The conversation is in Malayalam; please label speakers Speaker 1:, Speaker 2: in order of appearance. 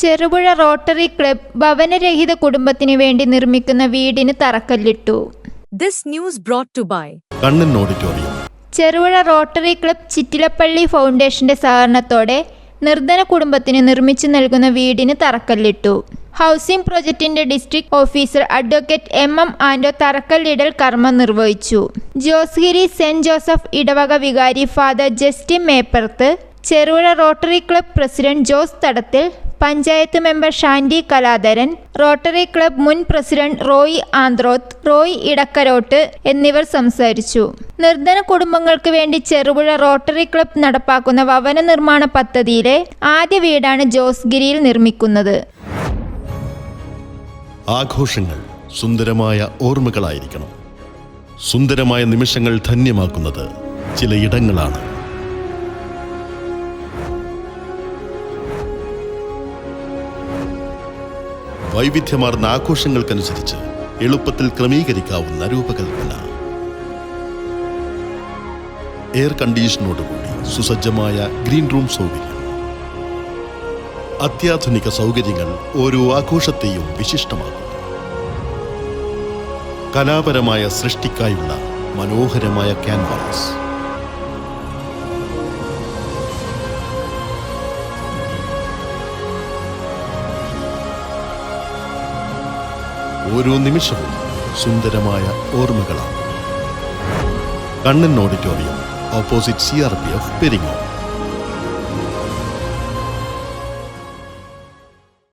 Speaker 1: ചെറുപുഴ റോട്ടറി ക്ലബ് ഭവനരഹിത കുടുംബത്തിന് വേണ്ടി നിർമ്മിക്കുന്ന വീടിന് തറക്കല്ലിട്ടു.
Speaker 2: This news brought to by
Speaker 3: Kannan auditorium.
Speaker 1: Cherupuzha rotary club Chittilappally ഫൗണ്ടേഷന്റെ സഹകരണത്തോടെ നിർധന കുടുംബത്തിന് നിർമ്മിച്ചു നൽകുന്ന വീടിന് തറക്കല്ലിട്ടു. Housing പ്രൊജക്ടിന്റെ district officer advocate M M Ando തറക്കല്ലിടൽ കർമ്മം നിർവഹിച്ചു. ജോസ്ഗിരി സെന്റ് ജോസഫ് ഇടവക വികാരി father Justin Meppurath Cherupuzha rotary club president Jose Thadathil panchayat member Shandy Kaladharan rotary club മുൻ president Roy Anthroth Roy Edakkarottu എന്നിവർ സംസാരിച്ചു. നിർധന കുടുംബങ്ങൾക്ക് വേണ്ടി ചെറുപുഴ റോട്ടറി ക്ലബ് നടപ്പാക്കുന്ന ഭവന നിർമ്മാണ പദ്ധതിയിലെ ആദ്യ വീടാണ് ജോസ്ഗിരിയിൽ നിർമ്മിക്കുന്നത്.
Speaker 3: ആഘോഷങ്ങൾ സുന്ദരമായ ഓർമ്മകളായിരിക്കണം. സുന്ദരമായ നിമിഷങ്ങൾ ധന്യമാക്കുന്നത് ചില വൈവിധ്യമാർന്ന ആഘോഷങ്ങൾക്കനുസരിച്ച് എളുപ്പത്തിൽ ക്രമീകരിക്കാവുന്ന രൂപകൽപ്പന. എയർ കണ്ടീഷനോടുകൂടി സുസജ്ജമായ ഗ്രീൻ റൂം സൗകര്യം. അത്യാധുനിക സൗകര്യങ്ങൾ ഓരോ ആഘോഷത്തെയും വിശിഷ്ടമാക്കുന്നു. കലാപരമായ സൃഷ്ടിക്കായുള്ള മനോഹരമായ ക്യാൻവാസ്. ഓരോ നിമിഷവും സുന്ദരമായ ഓർമ്മകളാണ്. Kannan auditorium opposite C R P F Peringome